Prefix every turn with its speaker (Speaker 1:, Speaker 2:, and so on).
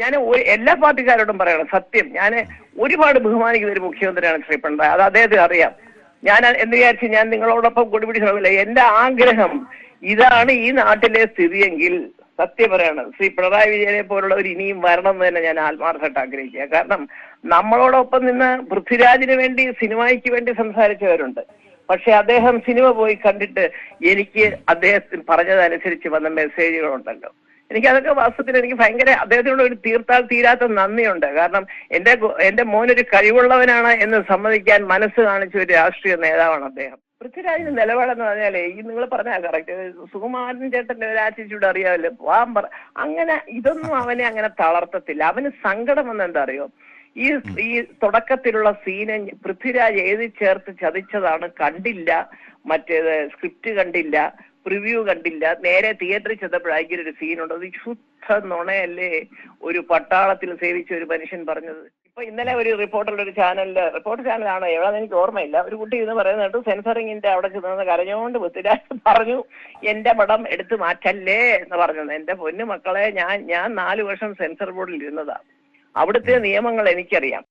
Speaker 1: ഞാൻ എല്ലാ പാർട്ടിക്കാരോടും പറയണം സത്യം. ഞാൻ ഒരുപാട് ബഹുമാനിക്കുന്ന ഒരു മുഖ്യമന്ത്രിയാണ് ശ്രീ പിണറായി. അത് അദ്ദേഹത്തിന് അറിയാം. ഞാൻ എന്ന് വിചാരിച്ച് ഞാൻ നിങ്ങളോടൊപ്പം കൊടിപിടി ശ്രമില്ല എന്റെ ആഗ്രഹം ഇതാണ് ഈ നാട്ടിലെ സ്ഥിതിയെങ്കിൽ സത്യം പറയാണ് ശ്രീ പിണറായി വിജയനെ പോലുള്ളവർ ഇനിയും വരണം എന്ന് തന്നെ ഞാൻ ആത്മാർത്ഥമായിട്ട് ആഗ്രഹിക്കുക. കാരണം നമ്മളോടൊപ്പം നിന്ന് പൃഥ്വിരാജിന് വേണ്ടി സിനിമയ്ക്ക് വേണ്ടി സംസാരിച്ചവരുണ്ട്. പക്ഷെ അദ്ദേഹം സിനിമ പോയി കണ്ടിട്ട് എനിക്ക് അദ്ദേഹത്തിന് പറഞ്ഞതനുസരിച്ച് വന്ന മെസ്സേജുകളുണ്ടല്ലോ എനിക്ക് അതൊക്കെ വാസ്തവത്തിൽ എനിക്ക് ഭയങ്കര അദ്ദേഹത്തിനോട് ഒരു തീർത്താൽ തീരാത്ത നന്ദിയുണ്ട്. കാരണം എന്റെ എന്റെ മോനൊരു കഴിവുള്ളവനാണ് എന്ന് സമ്മതിക്കാൻ മനസ്സ് കാണിച്ച ഒരു രാഷ്ട്രീയ നേതാവാണ് അദ്ദേഹം. പൃഥ്വിരാജിന്റെ നിലപാടെന്ന് പറഞ്ഞാലേ ഈ നിങ്ങൾ പറഞ്ഞാൽ കറക്റ്റ് സുകുമാരൻ ചേട്ടന്റെ ഒരു ആറ്റിറ്റ്യൂഡ് അറിയാമല്ലോ. വാൻ പറ അങ്ങനെ ഇതൊന്നും അവനെ അങ്ങനെ തളർത്തത്തില്ല. അവന് സങ്കടം വന്ന എന്താ അറിയോ ഈ ഈ തുടക്കത്തിലുള്ള സീനെ പൃഥ്വിരാജ് എഴുതി ചേർത്ത് ചതിച്ചതാണ് കണ്ടില്ല. മറ്റേത് സ്ക്രിപ്റ്റ് കണ്ടില്ല. പ്രിവ്യൂ കണ്ടില്ല. നേരെ തിയേറ്ററിൽ ചെന്നപ്പോഴായിരിക്കും ഒരു സീനുണ്ട് അത് ശുദ്ധ നുണയല്ലേ ഒരു പട്ടാളത്തിൽ സേവിച്ച ഒരു മനുഷ്യൻ പറഞ്ഞത്. ഇപ്പൊ ഇന്നലെ ഒരു റിപ്പോർട്ടറുടെ ഒരു ചാനലിൽ റിപ്പോർട്ട് ചാനലാണ് എവിടെന്ന് എനിക്ക് ഓർമ്മയില്ല. ഒരു കുട്ടി ഇന്ന് പറയുന്നത് സെൻസറിങ്ങിന്റെ അവിടെ ചെന്ന് കരഞ്ഞുകൊണ്ട് പൃഥ്വിരാജ് പറഞ്ഞു എന്റെ പടം എടുത്തു മാറ്റല്ലേ എന്ന് പറഞ്ഞത്. എന്റെ പൊന്നു മക്കളെ ഞാൻ ഞാൻ നാലു വർഷം സെൻസർ ബോർഡിൽ ഇരുന്നതാ. അവിടുത്തെ നിയമങ്ങൾ എനിക്കറിയാം.